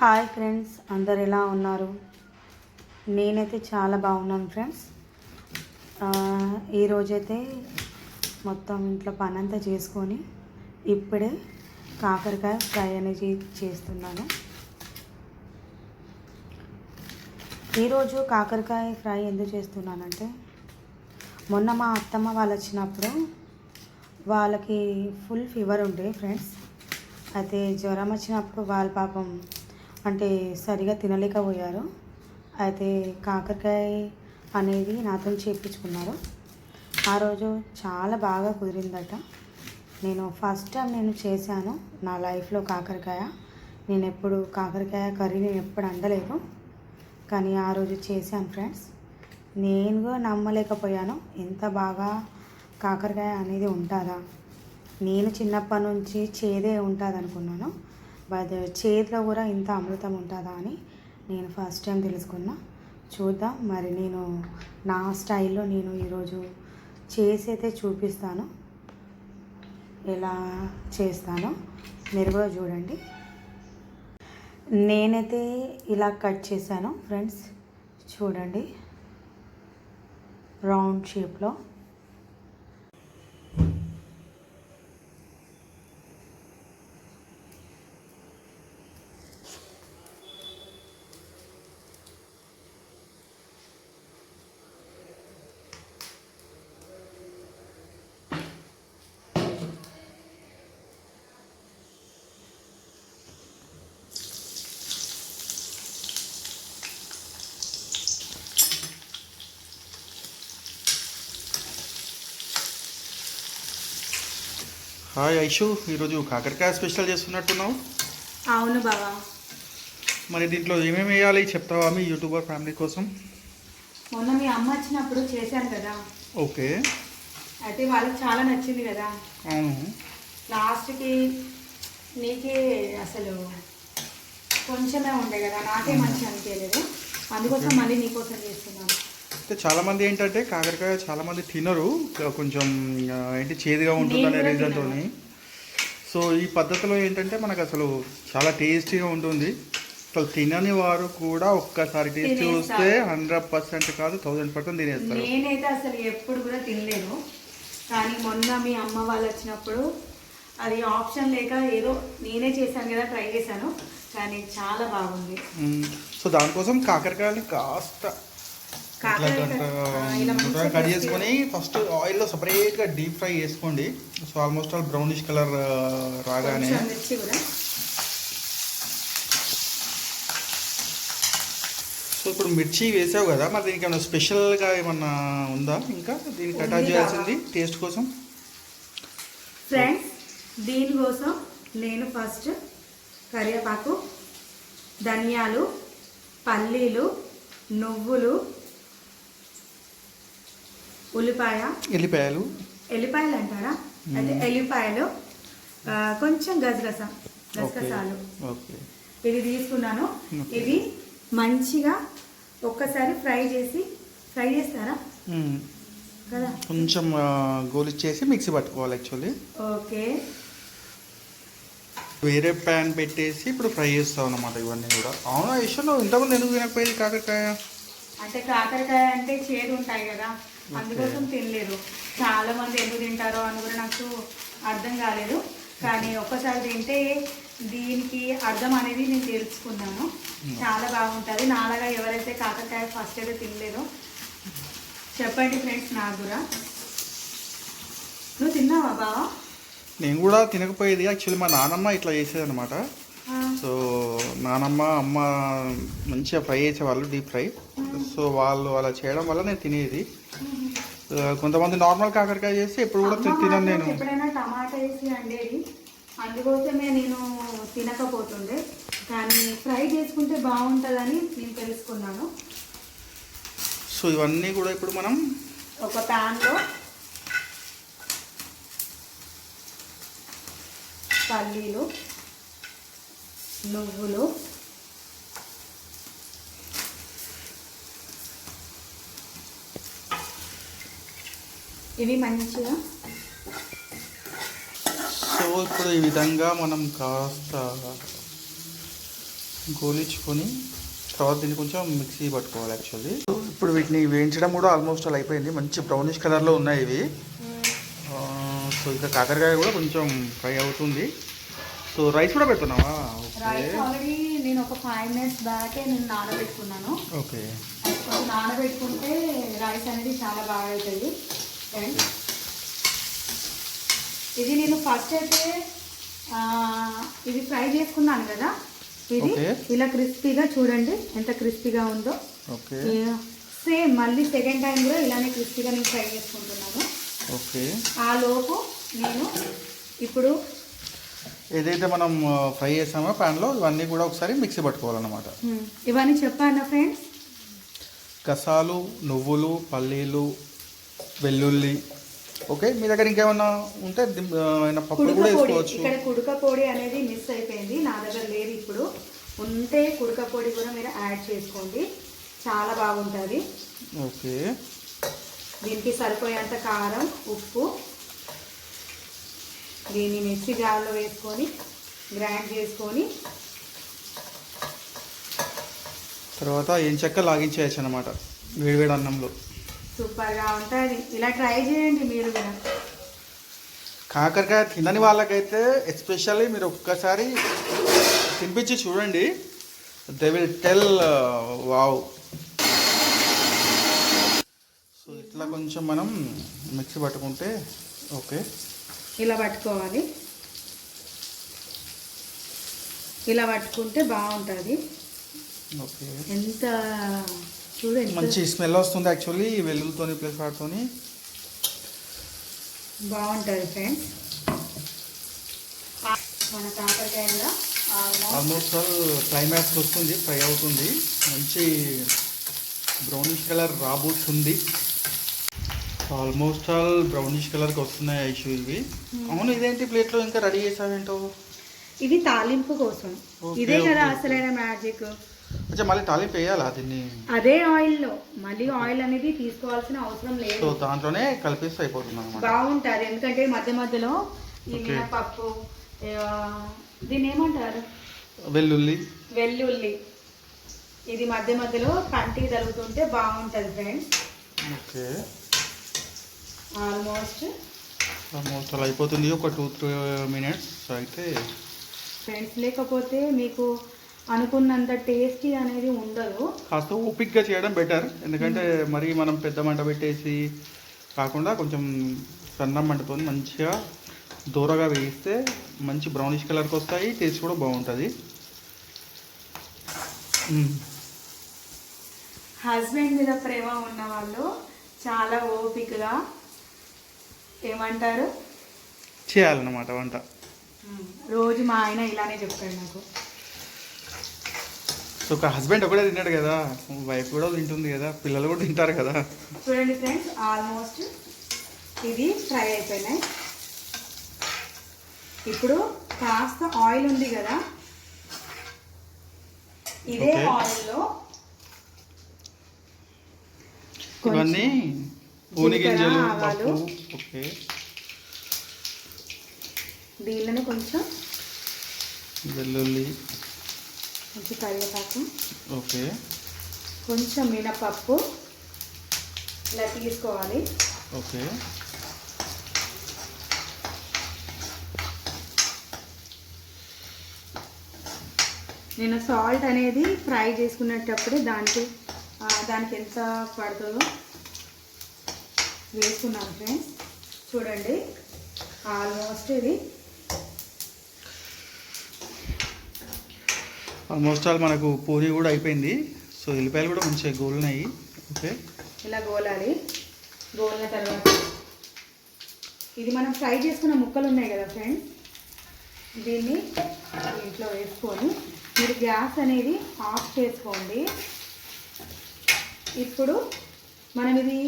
Hi friends అందరు ఎలా ఉన్నారు? నేనైతే చాలా బాగున్నాను ఫ్రెండ్స్. ఈరోజైతే మొత్తం ఇంట్లో పని అంతా చేసుకొని ఇప్పుడే కాకరకాయ ఫ్రై అనేది చేస్తున్నాను. ఈరోజు కాకరకాయ ఫ్రై ఎందుకు చేస్తున్నానంటే మొన్న మా అత్తమ్మ వాళ్ళు వచ్చినప్పుడు వాళ్ళకి ఫుల్ ఫీవర్ ఉండే ఫ్రెండ్స్. అయితే జ్వరం వచ్చినప్పుడు వాళ్ళ పాపం అంటే సరిగా తినలేకపోయారు. అయితే కాకరకాయ అనేది నాతో చేయించుకున్నారు ఆ రోజు చాలా బాగా కుదిరిందట. నేను ఫస్ట్ టైం నేను చేశాను నా లైఫ్లో కాకరకాయ. నేను ఎప్పుడు కాకరకాయ కర్రీ నేను ఎప్పుడు అందలేదు కానీ ఆ రోజు చేశాను ఫ్రెండ్స్. నేను కూడా నమ్మలేకపోయాను ఎంత బాగా కాకరకాయ అనేది ఉంటుందా. నేను చిన్నప్పటి నుంచి చేదే ఉంటుంది అనుకున్నాను చేతిలో కూడా ఇంత అమృతం ఉంటుందా అని నేను ఫస్ట్ టైం తెలుసుకున్నా. చూద్దాం. మరి నేను నా స్టైల్లో నేను ఈరోజు చేసి అయితే చూపిస్తాను. ఎలా చేస్తానో మీరు కూడా చూడండి. నేనైతే ఇలా కట్ చేశాను ఫ్రెండ్స్. చూడండి. రౌండ్ షేప్లో. హాయ్ ఐషు ఈరోజు కాకరకాయ స్పెషల్ చేస్తున్నట్టున్నావు? అవును బాబా మరి దీంట్లో ఏమేమి వేయాలి చెప్తావా మీ యూట్యూబర్ ఫ్యామిలీ కోసం? మొన్న మీ అమ్మ వచ్చినప్పుడు చేశాను కదా. ఓకే. అయితే వాళ్ళకి చాలా నచ్చింది కదా. అవును. లాస్ట్కి నీకే అసలు కొంచెమే ఉండే కదా. నాకే మంచి అనిపించలేదు. అందుకోసం మళ్ళీ నీకోసం చేస్తున్నాను. అయితే చాలామంది ఏంటంటే కాకరకాయ చాలామంది తినరు. కొంచెం ఏంటి చేదుగా ఉంటుందనే రీజన్తో సో ఈ పద్ధతిలో ఏంటంటే మనకు అసలు చాలా టేస్టీగా ఉంటుంది. అసలు తినని వారు కూడా ఒక్కసారి టేస్ట్. చూస్తే హండ్రెడ్ పర్సెంట్ కాదు థౌజండ్ పర్సెంట్ తినేస్తారు. నేనైతే అసలు ఎప్పుడు కూడా తినలేదు. కానీ మొన్న మీ అమ్మ వాళ్ళు వచ్చినప్పుడు అది ఆప్షన్ లేక ఏదో నేనే చేశాను కదా ట్రై చేశాను. కానీ చాలా బాగుంది. సో దానికోసం కాకరకాయని కాస్త కట్ చేసుకొని ఫస్ట్ ఆయిల్లో సపరేట్గా డీప్ ఫ్రై చేసుకోండి. So almost all brownish colour రాగానే సో ఇప్పుడు మిర్చి వేసావు కదా మరి దీనికి ఏమైనా స్పెషల్గా ఏమన్నా ఉందా? ఇంకా దీనికి అటాచ్ చేయాల్సింది. టేస్ట్ కోసం. ఫ్రెండ్స్ దీనికోసం నేను ఫస్ట్ కరివేపాకు ధనియాలు పల్లీలు నువ్వులు ఉల్లిపాయ. ఎల్లిపాయలు. ఎల్లిపాయలు అంటారా? అయితే ఎల్లిపాయలు కొంచెం గసగస గసగసాలు ఓకే. ఇది తీసుకున్నాను. ఇది మంచిగా ఒక్కసారి ఫ్రై చేసి ఫ్రై చేస్తారా. కదా. కొంచెం గోలిచ్చేసి మిక్సీ పట్టుకోవాలి యాక్చువల్లీ. ఓకే. వేరే ప్యాన్ పెట్టేసి ఇప్పుడు ఫ్రై చేస్తాం అన్నమాట ఇవన్నీ కూడా. అవునా ఇష్టం ఇంతకుముందు ఎందుకు తినకపోయేది కాకరకాయ? అంటే కాకరకాయ అంటే చేదు ఉంటాయి కదా. అందుకోసం తినలేదు. చాలా మంది ఎందుకు తింటారో అని కూడా నాకు అర్థం కాలేదు. కానీ ఒక్కసారి తింటే దీనికి అర్థం అనేది నేను తెలుసుకున్నాను. చాలా బాగుంటుంది. నాలాగా ఎవరైతే కాకరకాయ ఫస్ట్ అయితే తినలేదో చెప్పండి ఫ్రెండ్స్ నాకు కూడా. నువ్వు తిన్నావా బావా? నేను కూడా తినకపోయేది. యాక్చువల్లీ మా నానమ్మ ఇట్లా చేసేది అనమాట సో నానమ్మ అమ్మ మంచిగా ఫ్రై చేసేవాళ్ళు డీప్ ఫ్రై. సో వాళ్ళు అలా చేయడం వల్ల నేను తినేది. కొంతమంది నార్మల్ కాకరకాయ చేస్తే ఎప్పుడు కూడా తినను నేను. ఎప్పుడైనా టమాటా వేసి అండేది అందుకోసమే నేను తినకపోతుండే. కానీ ఫ్రై చేసుకుంటే బాగుంటుందని నేను తెలుసుకున్నాను. సో ఇవన్నీ కూడా ఇప్పుడు మనం ఒక ప్యాన్లో పల్లీలు నువ్వులు. ఇవి మంచిగా సో ఇప్పుడు ఈ విధంగా మనం కాస్త గోలించుకొని తర్వాత దీన్ని కొంచెం మిక్సీ పట్టుకోవాలి యాక్చువల్లీ. ఇప్పుడు వీటిని వేయించడం కూడా ఆల్మోస్ట్ అలా అయిపోయింది. మంచి బ్రౌనిష్ కలర్లో ఉన్నాయి ఇవి. సో ఇంకా కాకరకాయ కూడా కొంచెం ఫ్రై అవుతుంది. సో రైస్ కూడా పెడుతున్నావా ఓకే రైస్ ఆల్రెడీ నేను ఒక ఫైవ్ మినిట్స్ బ్యాకే నేను నానబెట్టుకున్నాను. ఓకే నానబెట్టుకుంటే రైస్ అనేది చాలా బాగా అవుతుంది. అండ్ ఇది నేను ఫస్ట్ అయితే ఇది ఫ్రై చేసుకున్నాను కదా? ఇది. ఇలా క్రిస్పీగా చూడండి ఎంత క్రిస్పీగా ఉందో. సేమ్ మళ్ళీ సెకండ్ టైం కూడా ఇలానే క్రిస్పీగా నేను ఫ్రై చేసుకుంటున్నాను. ఆ లోపు నేను ఇప్పుడు ఏదైతే మనం ఫ్రై చేసామో ప్యాన్లో ఇవన్నీ కూడా ఒకసారి మిక్సీ పట్టుకోవాలన్నమాట. ఇవన్నీ చెప్పాను ఫ్రెండ్స్. గసాలు నువ్వులు పల్లీలు వెల్లుల్లి. ఓకే మీ దగ్గర ఇంకేమన్నా ఉంటే కుడుక కూడా వేసుకోవచ్చు. ఇక్కడ కుడుక పొడి అనేది మిస్ అయిపోయింది. నా దగ్గర లేదు ఇప్పుడు. ఉంటే కుడుక పొడి కూడా మీరు యాడ్ చేసుకోండి. చాలా బాగుంటుంది. ఓకే. దీనికి సరిపోయేంత కారం ఉప్పు దీన్ని మిక్సీ జార్లో వేసుకొని గ్రైండ్ చేసుకొని తర్వాత ఏం చెక్క లాగించేయచ్చు అనమాట వేడివేడి అన్నంలో. సూపర్గా ఉంటుంది. ఇలా ట్రై చేయండి మీరు కూడా. కాకరకాయ తినని వాళ్ళకైతే ఎస్పెషల్లీ మీరు ఒక్కసారి తినిపించి చూడండి. They will tell wow so ఇట్లా కొంచెం మనం మిక్సీ పట్టుకుంటే ఓకే ఇలా పట్టుకోవాలి. ఇలా పట్టుకుంటే బాగుంటుంది. ఎంత చూడండి మంచి స్మెల్ వస్తుంది యాక్చువల్లీ వెల్లుల్లితోని ప్లస్ వాటితోని. బాగుంటుంది ఫ్రెండ్స్. మన కాకరకాయ కూడా ఆల్మోస్ట్ ఆల్మోస్ట్ ఆల్ క్లైమాక్స్ వస్తుంది ఫ్రై అవుతుంది. మంచి బ్రౌనిష్ కలర్ రాబోతుంది ఆల్మోస్ట్ ఆల్ బ్రౌనిష్ కలర్కి వస్తున్నాయి ఐషు ఇవి. అవును ఇదేంటి ప్లేట్లో ఇంకా రెడీ చేసావేంటో? ఇది తాలింపు కోసం. ఇదే కదా అసలైన మ్యాజిక్. అచ్చా మళ్ళీ తాలింపు వేయాలా దీన్ని? అదే ఆయిల్లో మళ్ళీ ఆయిల్ అనేది తీసుకోవాల్సిన అవసరం సో లేదు దాంట్లోనే కలిపేస్తే అయిపోతుంది అనమాట బాగుంటుంది. ఎందుకంటే మధ్య మధ్యలో ఈ. మినపప్పు దీన్ని ఏమంటారు? వెల్లుల్లి. వెల్లుల్లి. ఇది మధ్య మధ్యలో కంటికి తగులుతుంటే బాగుంటుంది ఫ్రెండ్స్ ఓకే. ఆల్మోస్ట్ ఆల్మోస్ట్ అలా అయిపోతుంది. ఒక టూ త్రీ మినిట్స్ అయితే ఫ్రెండ్స్ లేకపోతే మీకు అనుకున్నంత టేస్టీ అనేది ఉండదు. కాస్త ఓపిక్గా చేయడం బెటర్ ఎందుకంటే మరీ మనం పెద్ద మంట పెట్టేసి కాకుండా కొంచెం సన్న మంటతో మంచిగా దూరగా వేయిస్తే మంచి బ్రౌనిష్ కలర్కి వస్తాయి. టేస్ట్ కూడా బాగుంటుంది. హస్బెండ్ మీద ప్రేమ ఉన్న వాళ్ళు చాలా ఓపికగా ఏమంటారు? చేయాలన్నమాట వంట. రోజు మా ఆయన ఇలానే చెప్తాడు నాకు. సో ఒక హస్బెండ్ ఒకటే తిన్నాడు కదా వైఫ్ కూడా తింటుంది కదా పిల్లలు కూడా తింటారు కదా. చూడండి ఫ్రెండ్స్ ఆల్మోస్ట్ ఇది ఫ్రై అయిపోయినాయి. ఇప్పుడు కాస్త ఆయిల్ ఉంది కదా ఇదే. ఆయిల్లో ఇవన్నీ పూని గింజలు ఆవాలు. పప్పు ఓకే. దీనిలో కొంచెం వెల్లుల్లి. కొంచెం కరివేపాకు. ఓకే. కొంచెం మినపప్పు. ఇలా తీసుకోవాలి. ఓకే. నేను సాల్ట్ అనేది ఫ్రై చేసుకునేటప్పుడు దానికి దానికి ఎంత పడుతుందో వేసుకున్నాను ఫ్రెండ్స్. చూడండి. ఆల్మోస్ట్ ఇది. ఆల్మోస్ట్ ఆల్ మనకు పూరి కూడా అయిపోయింది. సో ఎల్లిపాయలు కూడా మంచిగా గోలినాయి. ఓకే. ఇలా గోలాలి. గోలిన తర్వాత ఇది మనం ఫ్రై చేసుకున్న ముక్కలు ఉన్నాయి కదా ఫ్రెండ్స్? దీన్ని దీంట్లో వేసుకొని మీరు గ్యాస్ అనేది ఆఫ్ చేసుకోండి. ఇప్పుడు మనం ఇది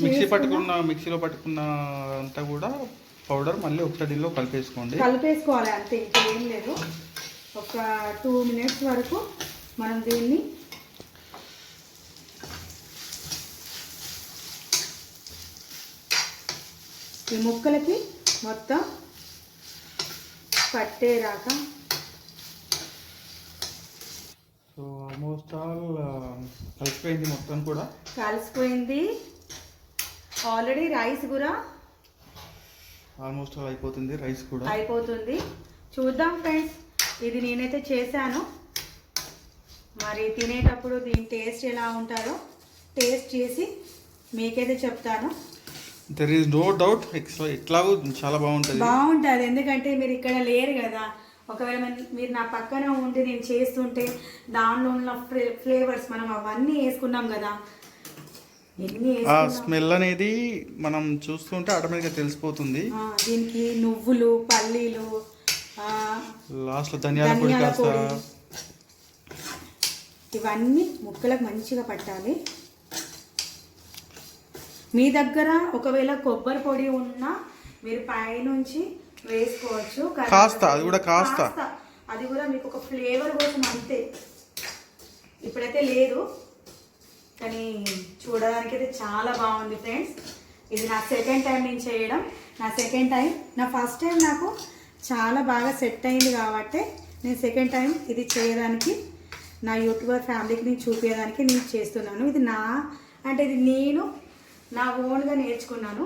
మిక్సీ పట్టుకున్న మిక్సీలో పట్టుకున్న అంతా కూడా పౌడర్ మళ్ళీ ఒకసారి దీనిలో కలిపేసుకోండి. కలిపేసుకోవాలి అంతే ఇంకేం లేదు. ఒక టూ మినిట్స్ వరకు మనం దీన్ని ఈ ముక్కలకి మొత్తం పట్టేరాక ఆల్మోస్ట్ ఆల్ కలిసిపోయింది మొత్తం కూడా. కలిసిపోయింది. ఆల్రెడీ రైస్ కూడా ఆల్మోస్ట్ ఆల్ అయిపోతుంది రైస్ కూడా. అయిపోతుంది. చూద్దాం ఫ్రెండ్స్ ఇది నేనైతే చేశాను. మరి తినేటప్పుడు దీని టేస్ట్ ఎలా ఉంటుందో టేస్ట్ చేసి మీకైతే చెప్తాను. దెర్ ఈస్ నో డౌట్ ఎట్లాగో చాలా బాగుంటుంది. బాగుంటుంది ఎందుకంటే మీరు ఇక్కడ లేరు కదా. ఒకవేళ మీరు నా పక్కన ఉండి నేను చేస్తుంటే దానిలో ఉన్న ఫ్లేవర్స్ మనం అవన్నీ వేసుకున్నాం కదా. ఆ స్మెల్ అనేది మనం చూస్తుంటే ఆటోమేటిక్గా తెలిసిపోతుంది. దీనికి నువ్వులు పల్లీలు ఆ, లాస్ట్లో ధనియాల పొడి కాస్త ఇవన్నీ ముక్కలకు మంచిగా పట్టాలి. మీ దగ్గర ఒకవేళ కొబ్బరి పొడి ఉన్నా మీరు పైనుంచి వేసుకోవచ్చు. కాస్త, అది కూడా కాస్త. అది కూడా మీకు ఒక ఫ్లేవర్ కోసం అంతే. ఇప్పుడైతే లేదు. కానీ చూడడానికి అయితే చాలా బాగుంది ఫ్రెండ్స్. ఇది నా సెకండ్ టైం నేను చేయడం. నా సెకండ్ టైం నా ఫస్ట్ టైం నాకు చాలా బాగా సెట్ అయింది కాబట్టి నేను సెకండ్ టైం ఇది చేయడానికి నా యూట్యూబర్ ఫ్యామిలీకి నేను చూపించడానికి నేను చేస్తున్నాను. ఇది నా అంటే ఇది నేను నా ఓన్గా నేర్చుకున్నాను.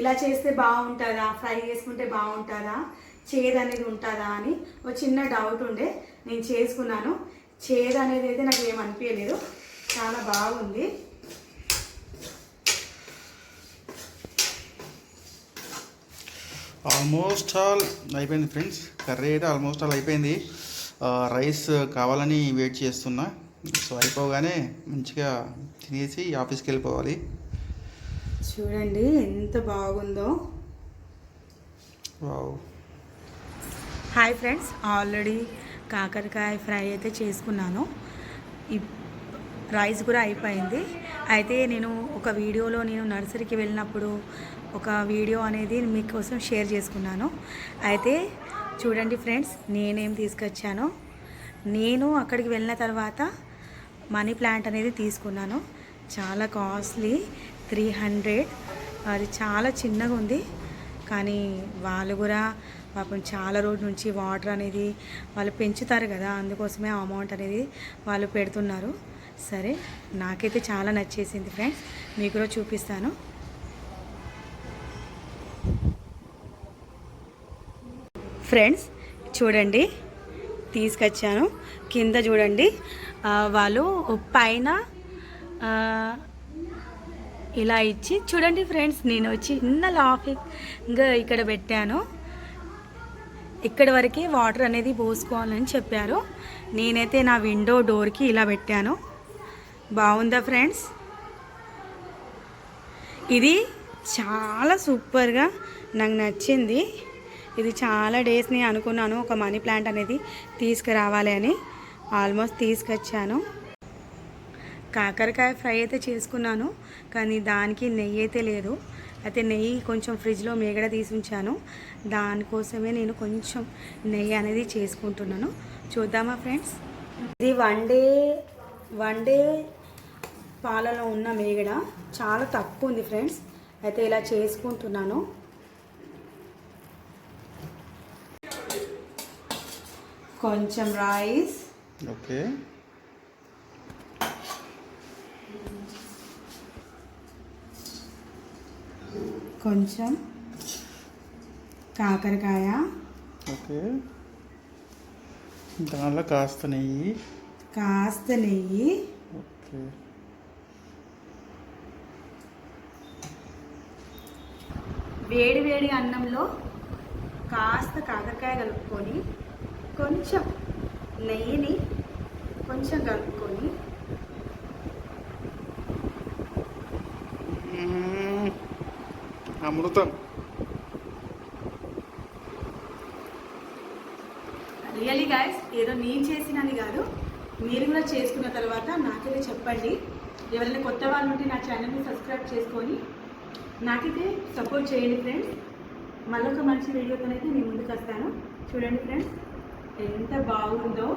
ఇలా చేస్తే బాగుంటుందా? ఫ్రై చేసుకుంటే బాగుంటుందా? చేదు అనేది ఉంటుందా అని ఒక చిన్న డౌట్ ఉండే నేను చేసుకున్నాను. చేదు అనేది అయితే నాకు ఏమనిపించలేదు అనిపించలేదు. చాలా బాగుంది. ఆల్మోస్ట్ ఆల్ అయిపోయింది ఫ్రెండ్స్ కర్రీ అయితే ఆల్మోస్ట్ ఆల్ అయిపోయింది. రైస్ కావాలని వెయిట్ చేస్తున్నా. సో అయిపోగానే మంచిగా తినేసి ఆఫీస్కి వెళ్ళిపోవాలి. చూడండి ఎంత బాగుందో. హాయ్ ఫ్రెండ్స్ ఆల్రెడీ కాకరకాయ ఫ్రై అయితే చేసుకున్నాను. రైస్ కూడా అయిపోయింది. అయితే నేను ఒక వీడియోలో నేను నర్సరీకి వెళ్ళినప్పుడు ఒక వీడియో అనేది మీకోసం షేర్ చేసుకున్నాను. అయితే చూడండి ఫ్రెండ్స్ నేనేం తీసుకొచ్చానో. నేను అక్కడికి వెళ్ళిన తర్వాత మనీ ప్లాంట్ అనేది తీసుకున్నాను. చాలా కాస్ట్లీ త్రీ హండ్రెడ్. అది చాలా చిన్నగా ఉంది. కానీ వాళ్ళు కూడా పాపం చాలా రోజు నుంచి వాటర్ అనేది వాళ్ళు పెంచుతారు కదా అందుకోసమే ఆ అమౌంట్ అనేది వాళ్ళు పెడుతున్నారు. సరే నాకైతే చాలా నచ్చేసింది ఫ్రెండ్స్. మీకు కూడా చూపిస్తాను. ఫ్రెండ్స్ చూడండి తీసుకొచ్చాను. కింద చూడండి వాళ్ళు పైన ఇలా ఇచ్చి చూడండి ఫ్రెండ్స్ నేను వచ్చి చిన్న లాఫింగ్గా ఇక్కడ పెట్టాను. ఇక్కడ వరకే వాటర్ అనేది పోసుకోవాలని చెప్పారు. నేనైతే నా విండో డోర్కి ఇలా పెట్టాను. బాగుందా ఫ్రెండ్స్? ఇది చాలా సూపర్గా నాకు నచ్చింది. ఇది చాలా డేస్ని అనుకున్నాను. ఒక మనీ ప్లాంట్ అనేది తీసుకురావాలి అని ఆల్మోస్ట్ తీసుకొచ్చాను. కాకరకాయ ఫ్రై అయితే చేసుకున్నాను కానీ దానికి నెయ్యి అయితే లేదు. అయితే నెయ్యి కొంచెం ఫ్రిడ్జ్లో మేగడ తీసి ఉంచాను. దానికోసమే నేను కొంచెం నెయ్యి అనేది చేసుకుంటున్నాను. చూద్దామా ఫ్రెండ్స్? ఇది వన్ డే వన్ డే పాలలో ఉన్న మేగడ చాలా తక్కువ ఉంది ఫ్రెండ్స్. అయితే ఇలా చేసుకుంటున్నాను. కొంచెం రైస్. ఓకే. కొంచెం కాకరకాయ. ఓకే. దానిలో కాస్త నెయ్యి. కాస్త నెయ్యి. ఓకే. వేడి వేడి అన్నంలో కాస్త కాకరకాయ కలుపుకొని కొంచెం నెయ్యిని కొంచెం కలుపుకొని. అమృతం రియలీ గాయస్ ఏదో నేను చేసినని కాదు మీరు కూడా చేసుకున్న తర్వాత నాకైతే చెప్పండి ఎవరైనా కొత్త వాళ్ళు ఉంటే నా ఛానల్ని సబ్స్క్రైబ్ చేసుకొని నాకైతే సపోర్ట్ చేయండి ఫ్రెండ్స్ మళ్ళొక మంచి వీడియోతోనైతే నేను ముందుకు వస్తాను. చూడండి ఫ్రెండ్స్ ఎంత బాగుందో.